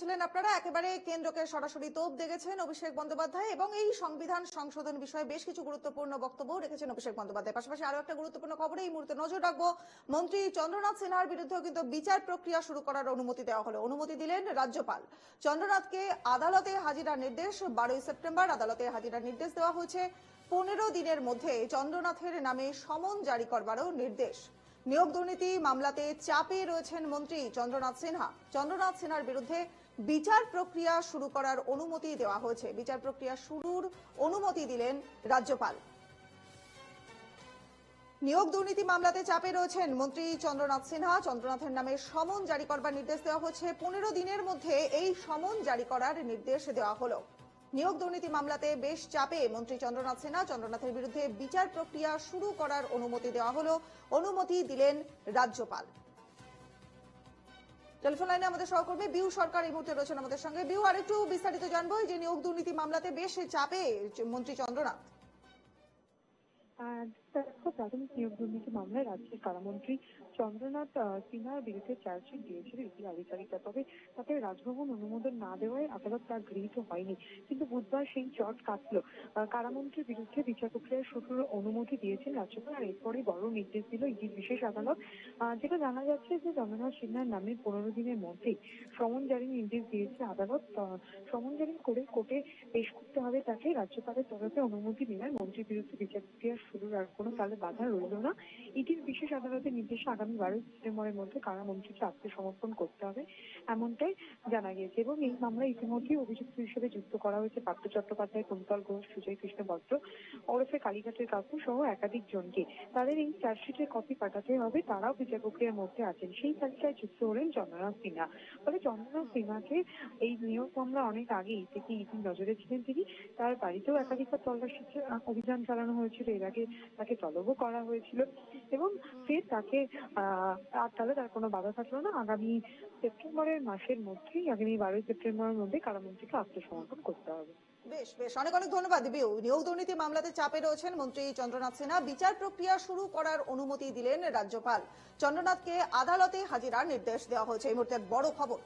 ছিলেন আপনারা, একেবারে কেন্দ্রকে সরাসরি তোপ দেখেছেন অভিষেক বন্দ্যোপাধ্যায় এবং এই সংবিধান সংশোধন বিষয়ে বেশ কিছু গুরুত্বপূর্ণ বক্তব্য রেখেছেন অভিষেক বন্দ্যোপাধ্যায়। পাশাপাশি আরও একটা গুরুত্বপূর্ণ খবরে, এই মুহূর্তে নজর রাখব মন্ত্রী চন্দ্রনাথ সিনহার বিরুদ্ধেও কিন্তু বিচার প্রক্রিয়া শুরু করার অনুমতি দেওয়া হলো। অনুমতি দিলেন রাজ্যপাল। চন্দ্রনাথকে আদালতে হাজিরার নির্দেশ, বারোই সেপ্টেম্বর আদালতে হাজিরার নির্দেশ দেওয়া হয়েছে। পনেরো দিনের মধ্যে চন্দ্রনাথের নামে সমন জারি করবারও নির্দেশ। নিয়োগ দুর্নীতি মামলাতে চাপে রয়েছেন মন্ত্রী চন্দ্রনাথ সিনহা। চন্দ্রনাথ সিনহার বিরুদ্ধে বিচার প্রক্রিয়া শুরু করার অনুমতি দেওয়া হয়েছে। বিচার প্রক্রিয়া শুরুর অনুমতি দিলেন রাজ্যপাল। নিয়োগ দুর্নীতি মামলাতে চাপে রয়েছেন মন্ত্রী চন্দ্রনাথ সিনহা। চন্দ্রনাথের নামে সমন জারি করবার নির্দেশ দেওয়া হচ্ছে। পনেরো দিনের মধ্যে এই সমন জারি করার নির্দেশ দেওয়া হলো। নিয়োগ দুর্নীতি মামলাতে বেশ চাপে মন্ত্রী চন্দ্রনাথ সিনহা চন্দ্রনাথের বিরুদ্ধে বিচার প্রক্রিয়া শুরু করার অনুমতি দেওয়া হলো। অনুমতি দিলেন রাজ্যপাল। টেলিফোন লাইনে আমাদের সহকর্মী বিউ সরকার এই মুহূর্তে রয়েছেন আমাদের সঙ্গে। বিউ, আরেকটু বিস্তারিত জানব যে নিয়োগ দুর্নীতি মামলাতে বেশ চাপে মন্ত্রী চন্দ্রনাথ। প্রাথমিক নিয়োগ দুর্নীতি মামলায় রাজ্যের কারামন্ত্রী চন্দ্রনাথ সিনহার বিরুদ্ধে চার্জশিট দিয়েছিল ইডি আধিকারিকরা। তবে রাজভবন অনুমোদন না দেওয়ায় আদালত তা গৃহীত হয়নি। কিন্তু বুধবার সেই চট কাটলো। কারামন্ত্রীর বিরুদ্ধে বিচার শুরুর অনুমতি দিয়েছেন রাজ্যপাল। আর এরপরই বড় নির্দেশ দিল ইডির বিশেষ আদালত। যেটা জানা যাচ্ছে যে চন্দ্রনাথ সিনহার নামে পনেরো দিনের মধ্যেই সমন জারির নির্দেশ দিয়েছে আদালত। সমন জারি করে কোর্টে পেশ করতে হবে তাকে। রাজ্যপালের তরফে অনুমতি দিলেন মন্ত্রীর বিরুদ্ধে বিচার প্রক্রিয়া আর কোনো তাহলে বাধা রইল না। ইডির বিশেষ আদালতের নির্দেশে আগামী বারোই সেপ্টেম্বরের মধ্যে কারামন্ত্রীকে আত্মসমর্পণ করতে হবে, এমনটাই জানা গিয়েছে। এবং এই মামলায় ইতিমধ্যে অভিযুক্ত হিসেবে যুক্ত করা হয়েছে পার্থ চট্টোপাধ্যায়, কুন্তল ঘোষ, সুজয় কৃষ্ণ ভদ্র ওরফে কালীঘাটের কাকু সহ একাধিক জনকে। তাদের এই চার্জশিটের কপি পাঠাতে হবে, তারাও বিচার প্রক্রিয়ার মধ্যে আছেন। সেই তালিকায় যুক্ত হলেন চন্দ্রনাথ সিনহা। ফলে চন্দ্রনাথ সিনহাকে এই নিয়োগ মামলা অনেক আগেই থেকে ইতি নজরে ছিলেন তিনি। তার বাড়িতেও একাধিকবার তল্লাশি অভিযান চালানো হয়েছিল। এর আগে তাকে তলবও করা হয়েছিল এবং ফের তাকে আর তাহলে তার কোনো বাধা থাকল না। আগামী সেপ্টেম্বরের মাসের মধ্যেই, আগামী বারোই সেপ্টেম্বরের মধ্যে কারামন্ত্রীকে আত্মসমর্পণ করতে হবে। বেশ বেশ। অনেক অনেক ধন্যবাদ। বিউ, নিয়োগ দুর্নীতি মামলাতে চাপে রয়েছেন মন্ত্রী চন্দ্রনাথ সিনহা বিচার প্রক্রিয়া শুরু করার অনুমতি দিলেন রাজ্যপাল চন্দ্রনাথকে। আদালতে হাজিরার নির্দেশ দেওয়া হয়েছে। এই মুহূর্তে বড় খবর।